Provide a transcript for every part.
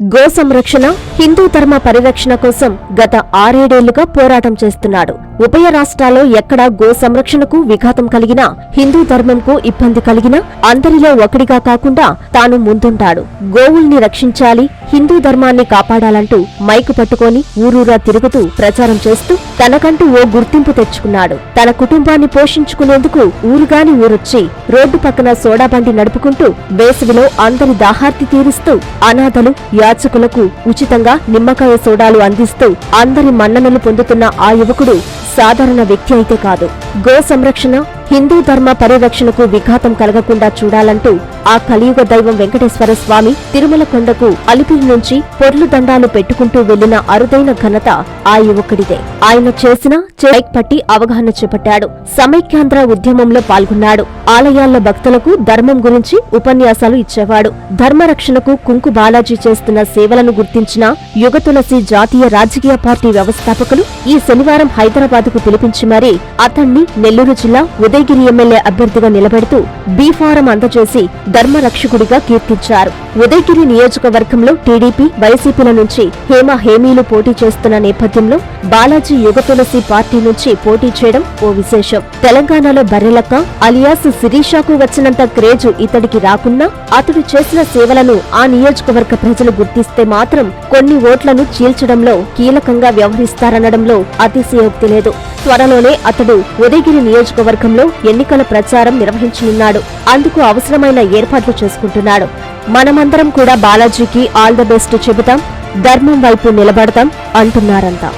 Go సంరక్షణ హిందూ ధర్మ పరిరక్షణ కోసం గత ఆరేడేళ్ళుగా పోరాటం చేస్తున్నాడు. ఉభయ రాష్ట్రాల్లో ఎక్కడా గో సంరక్షణకు విఘాతం కలిగినా హిందూ ధర్మంకు ఇబ్బంది కలిగినా అందరిలో ఒకడిగా కాకుండా తాను ముందుంటాడు. గోవుల్ని రక్షించాలి హిందూ ధర్మాన్ని కాపాడాలంటూ మైకు పట్టుకొని ఊరూరా తిరుగుతూ ప్రచారం చేస్తూ తనకంటూ ఓ గుర్తింపు తెచ్చుకున్నాడు. తన కుటుంబాన్ని పోషించుకునేందుకు ఊరుగాని ఊరొచ్చి రోడ్డు పక్కన సోడా బండి నడుపుకుంటూ వేసవిలో అందరి దాహార్తి తీరుస్తూ అనాథలు యాచకులకు ఉచితంగా నిమ్మకాయ సోడాలు అందిస్తూ అందరి మన్ననలు పొందుతున్న ఆ యువకుడు సాధారణ వ్యక్తి అయితే కాదు. గో సంరక్షణ హిందూ ధర్మ పరిరక్షణకు విఘాతం కలగకుండా చూడాలంటూ ఆ కలియుగ దైవం వెంకటేశ్వర స్వామి తిరుమల కొండకు అలిపిరి నుంచి పొర్లు దండాలు పెట్టుకుంటూ వెళ్ళిన అరుదైన ఘనత ఆ యువకుడిదే. ఆయన చేసిన చేక్ పట్టి అవగాహన చేపట్టాడు. సమైక్యాంధ్ర ఉద్యమంలో పాల్గొన్నాడు. ఆలయాల్లో భక్తులకు ధర్మం గురించి ఉపన్యాసాలు ఇచ్చేవాడు. ధర్మరక్షణకు కుంకు బాలాజీ చేస్తున్న సేవలను గుర్తించిన యుగతులసి జాతీయ రాజకీయ పార్టీ వ్యవస్థాపకులు ఈ శనివారం హైదరాబాద్కు పిలిపించి మరీ అతన్ని నెల్లూరు జిల్లా ఉదయగిరి ఎమ్మెల్యే అభ్యర్థిగా నిలబెడుతూ బీఫారం అందజేసి ధర్మరక్షకుడిగా కీర్తించారు. ఉదయగిరి నియోజకవర్గంలో టీడీపీ వైసీపీల నుంచి హేమ హేమీలు పోటీ చేస్తున్న నేపథ్యంలో బాలాజీ యుగతులసి పార్టీ నుంచి పోటీ చేయడం ఓ విశేషం. తెలంగాణలో బర్రెలక్క అలియాస్ శిరీషాకు వచ్చినంత క్రేజు ఇతడికి రాకున్నా అతడు చేసిన సేవలను ఆ నియోజకవర్గ ప్రజలు గుర్తిస్తే మాత్రం కొన్ని ఓట్లను చీల్చడంలో కీలకంగా వ్యవహరిస్తారనడంలో అతిశయోక్తి లేదు. త్వరలోనే అతడు ఉదయగిరి నియోజకవర్గంలో ఎన్నికల ప్రచారం నిర్వహించనున్నాడు. అందుకు అవసరమైన ఏర్పాట్లు చేసుకుంటున్నాడు. మనమందరం కూడా బాలాజీకి ఆల్ ద బెస్ట్ చెబుతాం. ధర్మం వైపు నిలబడతాం అంటున్నారంతా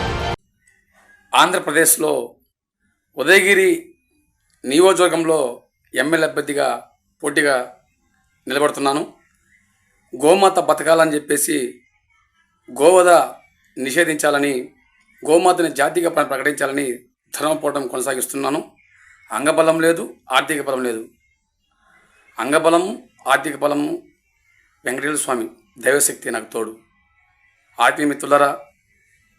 ఆంధ్రప్రదేశ్లో ఉదయగిరి నియోజకవర్గంలో ఎమ్మెల్యే అభ్యర్థిగా పోటీగా నిలబడుతున్నాను. గోమాత బతకాలని చెప్పేసి గోవధ నిషేధించాలని గోమాతని జాతీయ ప్రకటించాలని ధర్మపోవడం కొనసాగిస్తున్నాను. అంగబలం లేదు ఆర్థిక బలం లేదు. అంగబలము ఆర్థిక బలము వెంకటేశ్వర స్వామి దైవశక్తి నాకు తోడు. ఆత్మీయ మిత్రులరా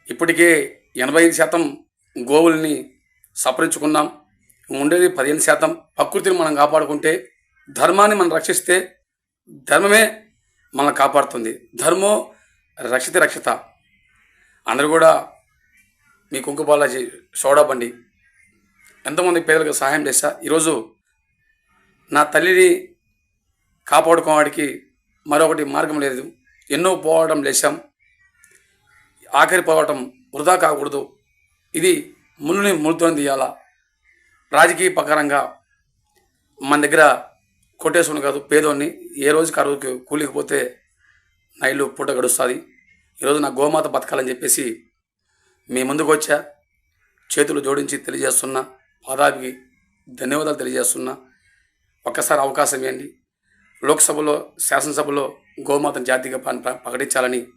ఇప్పటికే ఎనభై ఐదు శాతం గోవుల్ని సపరించుకున్నాం. ఉండేది పదిహేను శాతం. ప్రకృతిని మనం కాపాడుకుంటే ధర్మాన్ని మనం రక్షిస్తే ధర్మమే మనల్ని కాపాడుతుంది. ధర్మో రక్షిత రక్షిత. అందరూ కూడా మీ కుంకు బాలాజీ సోడా బండి. ఎంతోమంది పేదలకు సహాయం చేశా ఈరోజు నా తల్లిని కాపాడుకోవడానికి మరొకటి మార్గం లేదు. ఎన్నో పోవడం లేచాం ఆఖరి పోవటం వృధా కాకూడదు. ఇది ముళ్ళుని ముళ్ళుతో తీయాలా. రాజకీయ ప్రకారంగా మన దగ్గర కొట్టేసుకుని కాదు పేదోన్ని ఏ రోజుకి ఆ రోజుకి కూలికి పోతే నా ఇల్లు పూట గడుస్తుంది. ఈరోజు నా గోమాత బతకాలని చెప్పేసి మీ ముందుకు వచ్చా? చేతులు జోడించి తెలియజేస్తున్నా పాదాభికి ధన్యవాదాలు తెలియజేస్తున్నా. ఒక్కసారి అవకాశం ఇవ్వండి. లోక్సభలో శాసనసభలో గోమాతను జాతీయ ప్రకటించాలని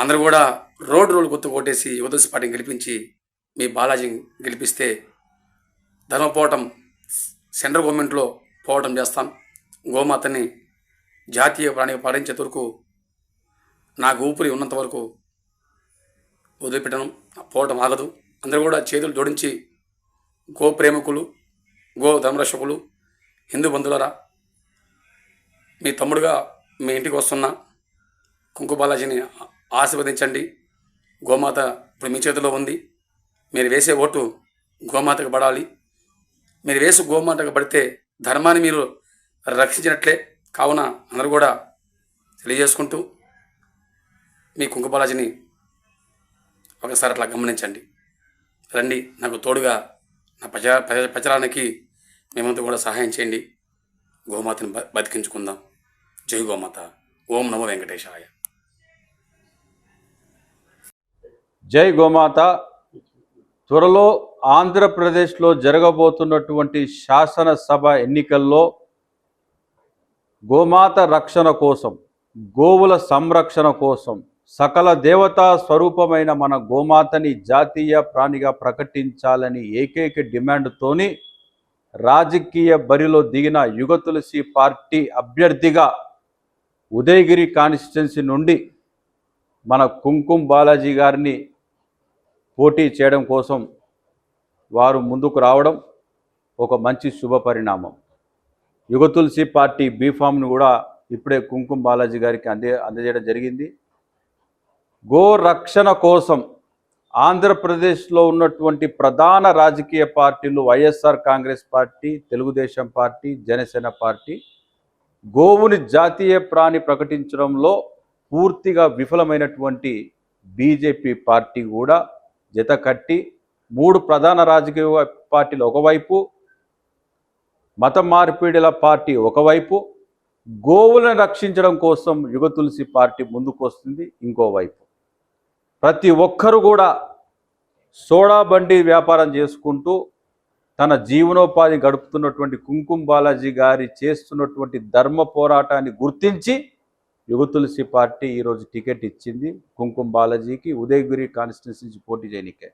అందరూ కూడా రోడ్ రోల్ గుర్తు కొట్టేసి యువదశ పార్టీని గెలిపించి మీ బాలాజీని గెలిపిస్తే ధర్మపోవటం సెంట్రల్ గవర్నమెంట్లో పోవటం చేస్తాం. గోమాతని జాతీయ ప్రాణిగా పాటించేంత వరకు నాకు ఊపిరి ఉన్నంత వరకు వదిలిపెట్టడం పోవటం ఆగదు. అందరూ కూడా చేతులు జోడించి గో ప్రేమికులు గో ధర్మరక్షకులు హిందూ బంధువులరా మీ తమ్ముడుగా మీ ఇంటికి వస్తున్నా కుంకుబాలాజీని ఆశీర్వదించండి. గోమాత ఇప్పుడు మీ చేతిలో ఉంది. మీరు వేసే ఓటు గోమాతకు పడాలి. మీరు వేసి గోమాతకు పడితే ధర్మాన్ని మీరు రక్షించినట్లే. కావున అందరూ కూడా తెలియజేసుకుంటూ మీ కుంకుబాలాజీని ఒకసారి అట్లా గమనించండి. రండి నాకు తోడుగా నా ప్రచార ప్రచారానికి మేమంతా కూడా సహాయం చేయండి. గోమాతని బ- బతికించుకుందాం. జై గోమాత. ఓం నమో వెంకటేశాయ. జై గోమాత. త్వరలో ఆంధ్రప్రదేశ్లో జరగబోతున్నటువంటి శాసనసభ ఎన్నికల్లో గోమాత రక్షణ కోసం గోవుల సంరక్షణ కోసం సకల దేవతా స్వరూపమైన మన గోమాతని జాతీయ ప్రాణిగా ప్రకటించాలని ఏకైక డిమాండ్తోని రాజకీయ బరిలో దిగిన యుగతులసి పార్టీ అభ్యర్థిగా ఉదయగిరి కాన్స్టిట్యున్సీ నుండి మన కుంకుమ్ బాలాజీ గారిని పోటీ చేయడం కోసం వారు ముందుకు రావడం ఒక మంచి శుభ పరిణామం. యుగతులసి పార్టీ బీఫామ్ను కూడా ఇప్పుడే కుంకుమ బాలాజీ గారికి అందే అందజేయడం జరిగింది. గో రక్షణ కోసం ఆంధ్రప్రదేశ్లో ఉన్నటువంటి ప్రధాన రాజకీయ పార్టీలు YSR Congress party Telugu Desam party Janasena party గోవుని జాతీయ ప్రాణి ప్రకటించడంలో పూర్తిగా విఫలమైనటువంటి బీజేపీ పార్టీ కూడా జత కట్టి మూడు ప్రధాన రాజకీయ పార్టీలు ఒకవైపు మత మార్పిడిల పార్టీ ఒకవైపు గోవులను రక్షించడం కోసం యుగ తులసి పార్టీ ముందుకు వస్తుంది ఇంకోవైపు. ప్రతి ఒక్కరు కూడా సోడా బండి వ్యాపారం చేసుకుంటూ తన జీవనోపాధి గడుపుతున్నటువంటి కుంకుమ బాలాజీ గారి చేస్తున్నటువంటి ధర్మ పోరాటాన్ని గుర్తించి యువతులసి పార్టీ ఈరోజు టికెట్ ఇచ్చింది. కుంకుమ బాలాజీకి ఉదయగిరి కాన్స్టిట్యున్సీ నుంచి పోటీ చేయనికే.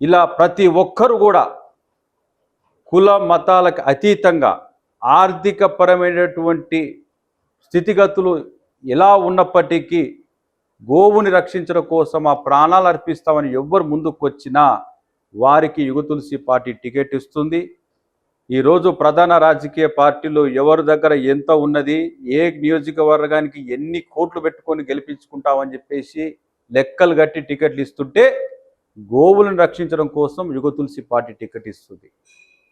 ఇలా ప్రతి ఒక్కరు కూడా కుల మతాలకు అతీతంగా ఆర్థిక పరమైనటువంటి స్థితిగతులు ఎలా ఉన్నప్పటికీ గోవుని రక్షించడం కోసం ఆ ప్రాణాలు అర్పిస్తామని ఎవ్వరు ముందుకొచ్చినా వారికి యుగ తులసి పార్టీ టికెట్ ఇస్తుంది. ఈరోజు ప్రధాన రాజకీయ పార్టీలు ఎవరి దగ్గర ఎంత ఉన్నది ఏ నియోజకవర్గానికి ఎన్ని కోట్లు పెట్టుకొని గెలిపించుకుంటామని చెప్పేసి లెక్కలు కట్టి టికెట్లు ఇస్తుంటే గోవులను రక్షించడం కోసం యుగ తులసి పార్టీ టికెట్ ఇస్తుంది.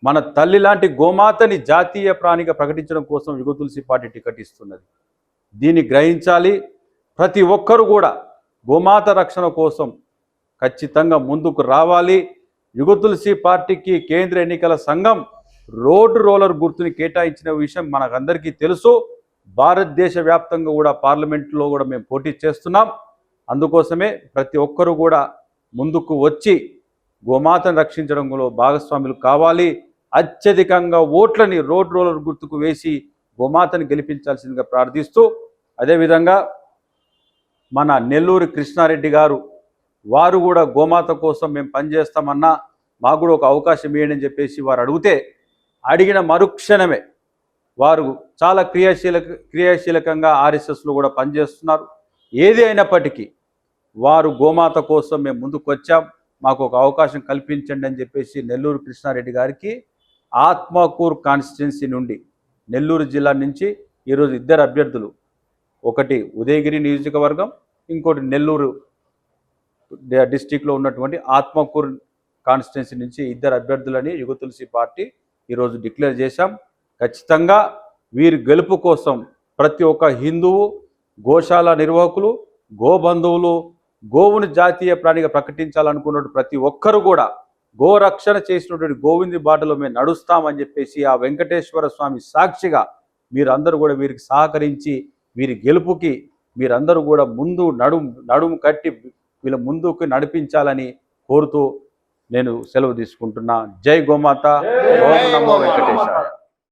మన తల్లి లాంటి గోమాతని జాతీయ ప్రాణిగా ప్రకటించడం కోసం యుగ తులసి పార్టీ టికెట్ ఇస్తున్నది. దీన్ని గ్రహించాలి. ప్రతి ఒక్కరు కూడా గోమాత రక్షణ కోసం ఖచ్చితంగా ముందుకు రావాలి. యుగ తులసి పార్టీకి కేంద్ర ఎన్నికల సంఘం రోడ్డు రోలర్ గుర్తుని కేటాయించిన విషయం మనకందరికీ తెలుసు. భారతదేశ వ్యాప్తంగా కూడా పార్లమెంట్లో కూడా మేము పోటీ చేస్తున్నాం. అందుకోసమే ప్రతి ఒక్కరూ కూడా ముందుకు వచ్చి గోమాతను రక్షించడంలో భాగస్వాములు కావాలి. అత్యధికంగా ఓట్లని రోడ్ రోలర్ గుర్తుకు వేసి గోమాతను గెలిపించాల్సిందిగా ప్రార్థిస్తూ అదేవిధంగా మన నెల్లూరు కృష్ణారెడ్డి గారు వారు కూడా గోమాత కోసం మేము పనిచేస్తామన్నా మాకు కూడా ఒక అవకాశం ఇవ్వండి అని చెప్పేసి వారు అడిగితే అడిగిన మరుక్షణమే వారు చాలా క్రియాశీలక క్రియాశీలకంగా ఆర్ఎస్ఎస్లో కూడా పనిచేస్తున్నారు. ఏది అయినప్పటికీ వారు గోమాత కోసం మేము ముందుకు వచ్చాం. మాకు ఒక అవకాశం కల్పించండి అని చెప్పేసి నెల్లూరు కృష్ణారెడ్డి గారికి ఆత్మకూర్ కాన్స్టిట్యున్సీ నుండి నెల్లూరు జిల్లా నుంచి ఈరోజు ఇద్దరు అభ్యర్థులు ఒకటి ఉదయగిరి నియోజకవర్గం ఇంకోటి నెల్లూరు డిస్టిక్లో ఉన్నటువంటి ఆత్మకూరు కాన్స్టిట్యున్సీ నుంచి ఇద్దరు అభ్యర్థులని యుగ తులసి పార్టీ ఈరోజు డిక్లేర్ చేశాం. ఖచ్చితంగా వీరి గెలుపు కోసం ప్రతి ఒక్క హిందువు గోశాల నిర్వాహకులు గోబంధువులు గోవుని జాతీయ ప్రాణిగా ప్రకటించాలనుకున్నటువంటి ప్రతి ఒక్కరు కూడా గోరక్షణ చేసినటువంటి గోవింది బాటలో మేము నడుస్తామని చెప్పేసి ఆ వెంకటేశ్వర స్వామి సాక్షిగా మీరందరూ కూడా వీరికి సహకరించి వీరి గెలుపుకి మీరందరూ కూడా ముందు నడుము నడుము కట్టి వీళ్ళ ముందుకు నడిపించాలని కోరుతూ నేను సెలవు తీసుకుంటున్నా. జై గోమాత. ఓం నమో వెంకటేశాయ.